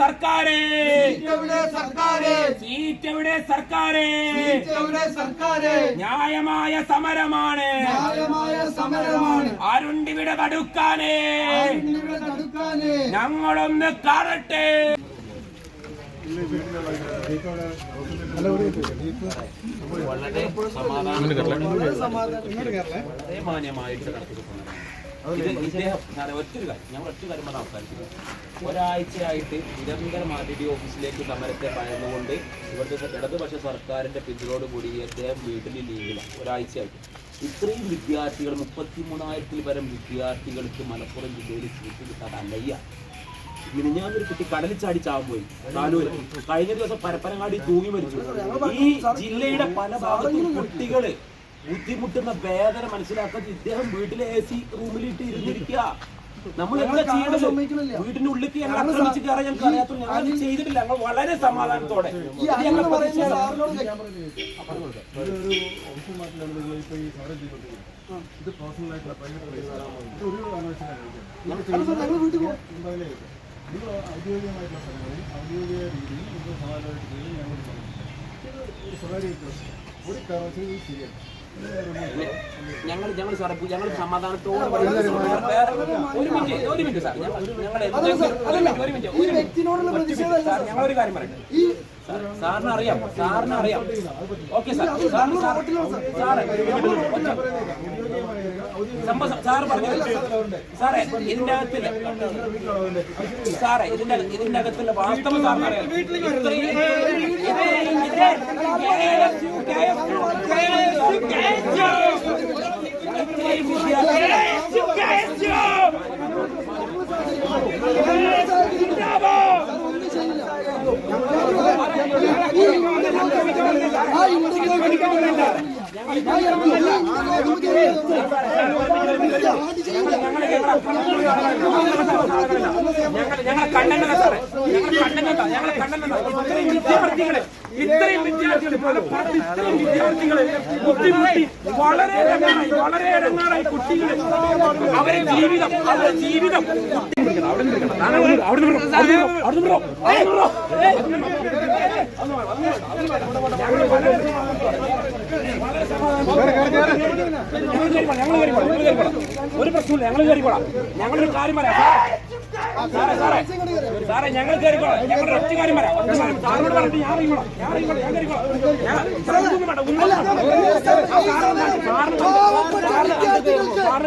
സർക്കാരേ? Seat എവിടെ സർക്കാരേ? എവിടെ സർക്കാര്? ന്യായമായ സമരമാണ്. ന്യായമായ സമരമാണ്. അരുണ്ടിവിടെ തടുക്കാനേ? ഞങ്ങളൊന്ന് കാണട്ടെ. വളരെ മാന്യമായിട്ട് നടത്തിക്കൊണ്ടുപോകുന്നത് ഇത് ഇദ്ദേഹം ഞാൻ ഒറ്റൊരു കാര്യം ഞങ്ങൾ ഒറ്റ കാര്യം പറഞ്ഞ അവസാനിക്കുന്നത് ഒരാഴ്ചയായിട്ട് നിരന്തരമായിട്ട് ഡി ഓഫീസിലേക്ക് സമരത്തെ ഭയന്നുകൊണ്ട് ഇവിടുത്തെ ഇടതുപക്ഷ സർക്കാരിന്റെ പിന്തുണയോട് കൂടി അദ്ദേഹം വീട്ടിൽ ലീവിലാണ് ഒരാഴ്ചയായിട്ട്. ഇത്രയും വിദ്യാർത്ഥികൾ മുപ്പത്തി മൂന്നായിരത്തിൽ പരം വിദ്യാർത്ഥികൾക്ക് മലപ്പുറം ജില്ലയിൽ സീറ്റ് കിട്ടാത്ത അല്ലയ്യ മിനിഞ്ഞാന്നൊരു കുട്ടി കടലിൽ ചാടി ചാവാൻ പോയി. താനൂര്. കഴിഞ്ഞ ദിവസം പരപ്പനങ്ങാടി തൂങ്ങി മരിച്ചു. ഈ ജില്ലയുടെ പല ഭാഗത്തും കുട്ടികൾ ബുദ്ധിമുട്ടുന്ന വേദന മനസ്സിലാക്കാതെ ഇദ്ദേഹം വീട്ടിലെ എ സി റൂമിലിട്ട് ഇരുന്നിരിക്കുക നമ്മൾ എന്താ ചെയ്യേണ്ടത് വീടിന്റെ ഉള്ളിലേക്ക് ഞങ്ങൾ ആക്രമിച്ച് കയറാൻ ഞങ്ങൾക്ക് അറിയാത്ത ഞങ്ങൾ ചെയ്തിട്ടില്ല ഞങ്ങൾ വളരെ സമാധാനത്തോടെ ഇത് ഇത് പേഴ്സണൽ ആയിട്ടുള്ള പ്രൈവറ്റ് ഇത് ഒരു ഔദ്യോഗികമായിട്ടുള്ള സ്ഥലങ്ങളിൽ ഔദ്യോഗിക രീതിയിൽ സമാധാനമായിട്ട് ചെയ്യുന്നത് ഞങ്ങൾ പറയുന്നു ഞങ്ങൾ ഞങ്ങൾ സാറേ ഞങ്ങൾ സമാധാനത്തോടെ പറയുന്നത് ഒരു മിനിറ്റ് ഒരു മിനിറ്റ് സാർ ഞങ്ങൾ ഒരു മിനിറ്റ് ഒരു മിനിറ്റ് സാർ കാര്യം പറയട്ടെ. സാറിന് അറിയാം സാറിന് അറിയാം. ഓക്കെ സാർ സാറിന് സാർ സാറേ. സംഭവം സാറ് പറഞ്ഞത് സാറേ ഇതിന്റെ അകത്തില്ല സാറേ ഇതിന്റെ ഇതിന്റെ അകത്തുള്ള വാസ്തവം സാറിന് അറിയാം. ഇത്രയും- ഞങ്ങൾ കണ്ടെന്നല്ല സാറേ ഞങ്ങൾ കണ്ടെന്നല്ല ഞങ്ങൾ കണ്ടെന്നല്ല ഇത്രയും വിദ്യാർത്ഥികളെ ഇത്രയും വിദ്യാർത്ഥികളെ മലപ്പുറത്ത് ഇത്രയും വിദ്യാർത്ഥികളെ ബുദ്ധിമുട്ടി വളരെ ഇടങ്ങാറായി വളരെ ഇടങ്ങാറായി കുട്ടികളെ അവരെ ജീവിതം അവരുടെ ജീവിതം അവിടെ നിൽക്കണം അവിടെ നിൽക്കണം അവിടെ നിൽക്കണം അവിടെ നിൽക്കണം ഒരു പ്രശ്നമില്ല ഞങ്ങൾ കയറിക്കോളാം ഞങ്ങളൊരു കാര്യം പറയാം. സാറേ സാറേ സാറേ ഞങ്ങൾ കയറിക്കോളാം ഞങ്ങളുടെ ഒറ്റ കാര്യം പറയാം. സാറിനോട് പറഞ്ഞിട്ട് ഞാൻ ഇറങ്ങിക്കോളാം ഞാൻ ഇറങ്ങിക്കോളാം ഞാൻ കയറിക്കോളാം സാറിന്